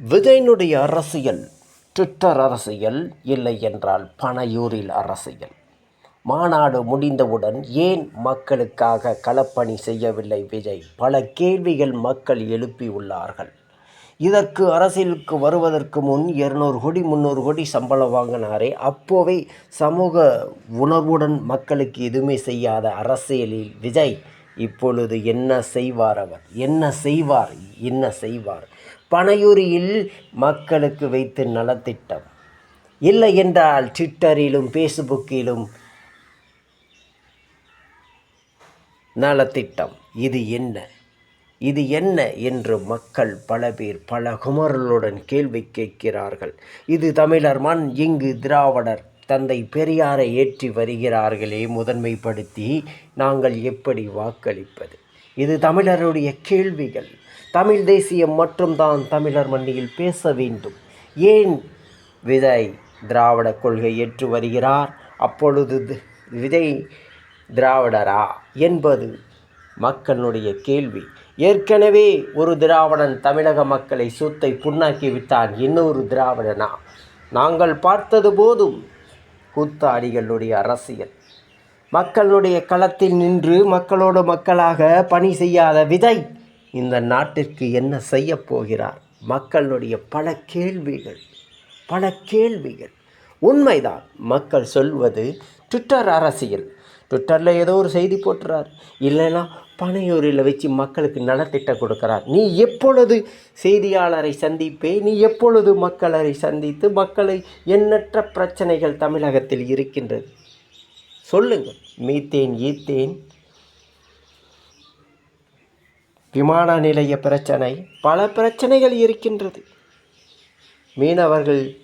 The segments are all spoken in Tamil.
விஜயனுடைய அரசியல் ட்விட்டர் அரசியல் இல்லை என்றால் பனையூரில் அரசியல். மாநாடு முடிந்தவுடன் ஏன் மக்களுக்காக களப்பணி செய்யவில்லை விஜய்? பல கேள்விகள் மக்கள் எழுப்பியுள்ளார்கள் இதற்கு அரசியலுக்கு வருவதற்கு முன் இருநூறு கோடி முந்நூறு கோடி சம்பளம் வாங்கினாரே. அப்போவே சமூக உணர்வுடன் மக்களுக்கு எதுவுமே செய்யாத அரசியலில் விஜய் இப்பொழுது என்ன செய்வார் அவர்? என்ன செய்வார்? என்ன செய்வார்? பனையூரியில் மக்களுக்கு வைத்து நலத்திட்டம். இல்லை என்றால் ட்விட்டரிலும் ஃபேஸ்புக்கிலும் நலத்திட்டம். இது என்ன? இது என்ன என்று மக்கள் பல பேர் பல குமரலுடன் கேள்வி கேட்கிறார்கள். இது தமிழர் மண் இங்கு திராவிடர் தந்தை பெரியாரை ஏற்றி வருகிறார்களே முதன்மைப்படுத்தி நாங்கள் எப்படி வாக்களிப்பது? இது தமிழருடைய கேள்விகள். தமிழ் தேசியம் மட்டும்தான் தமிழர் மண்ணியில் பேச வேண்டும். ஏன் விதை திராவிட கொள்கை ஏற்று வருகிறார்? அப்பொழுது விதை திராவிடரா என்பது மக்களுடைய கேள்வி. ஏற்கனவே ஒரு திராவிடன் தமிழக மக்களை சொத்தை புண்ணாக்கி விட்டான் இன்னொரு திராவிடனா? நாங்கள் பார்த்தது போதும் கூத்தாடிகளுடைய அரசியல். மக்களுடைய களத்தில் நின்று மக்களோடு மக்களாக பணி செய்யாத விதை இந்த நாட்டிற்கு என்ன செய்ய போகிறார்? மக்களுடைய பல கேள்விகள் பல கேள்விகள். உண்மைதான் மக்கள் சொல்வது ட்விட்டர் அரசியல். ட்விட்டரில் ஏதோ ஒரு செய்தி போட்டுறார். இல்லைன்னா பனையூரில் வச்சு மக்களுக்கு நலத்திட்டம் கொடுக்கிறார். நீ எப்பொழுது செய்தியாளரை சந்திப்பே? நீ எப்பொழுது மக்களை சந்தித்து மக்களை எண்ணற்ற பிரச்சனைகள் தமிழகத்தில் இருக்கின்றது? சொல்லுங்கள் மீத்தேன் ஈத்தேன். விமான நிலைய பிரச்சனை. பல பிரச்சனைகள் இருக்கின்றது. மீனவர்கள்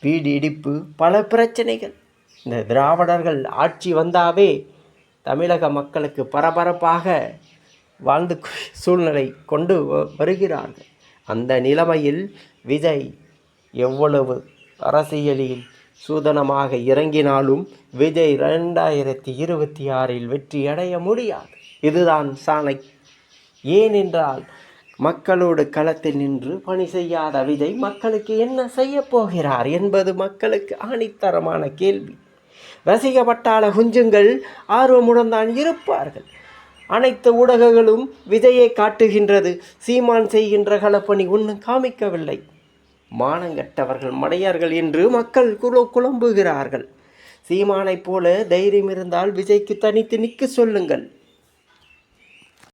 வீடு இடிப்பு பல பிரச்சனைகள். இந்த திராவிடர்கள் ஆட்சி வந்தாவே தமிழக மக்களுக்கு பரபரப்பாக வாழ்ந்து சூழ்நிலை கொண்டு வ- வருகிறார்கள். அந்த நிலைமையில் விஜய் எவ்வளவு அரசியலில் சூதனமாக இறங்கினாலும் விஜய் ரெண்டாயிரத்தி இருபத்தி ஆறில் வெற்றி அடைய முடியாது. இதுதான் சாணை. ஏனென்றால் மக்களோடு களத்தில் நின்று பணி செய்யாத விஜய் மக்களுக்கு என்ன செய்ய போகிறார் என்பது மக்களுக்கு ஆணித்தரமான கேள்வி. ரசிக பட்டாள குஞ்சுங்கள் ஆர்வமுடன் தான் இருப்பார்கள். அனைத்து ஊடகங்களும் விஜயை காட்டுகின்றது. சீமான் செய்கின்ற களப்பணி ஒன்றும் காமிக்கவில்லை. மானங்கட்டவர்கள் மடையார்கள் என்று மக்கள் குழு குழம்புகிறார்கள். சீமானைப் போல தைரியம் இருந்தால் விஜய்க்கு தனித்து நிற்க சொல்லுங்கள்.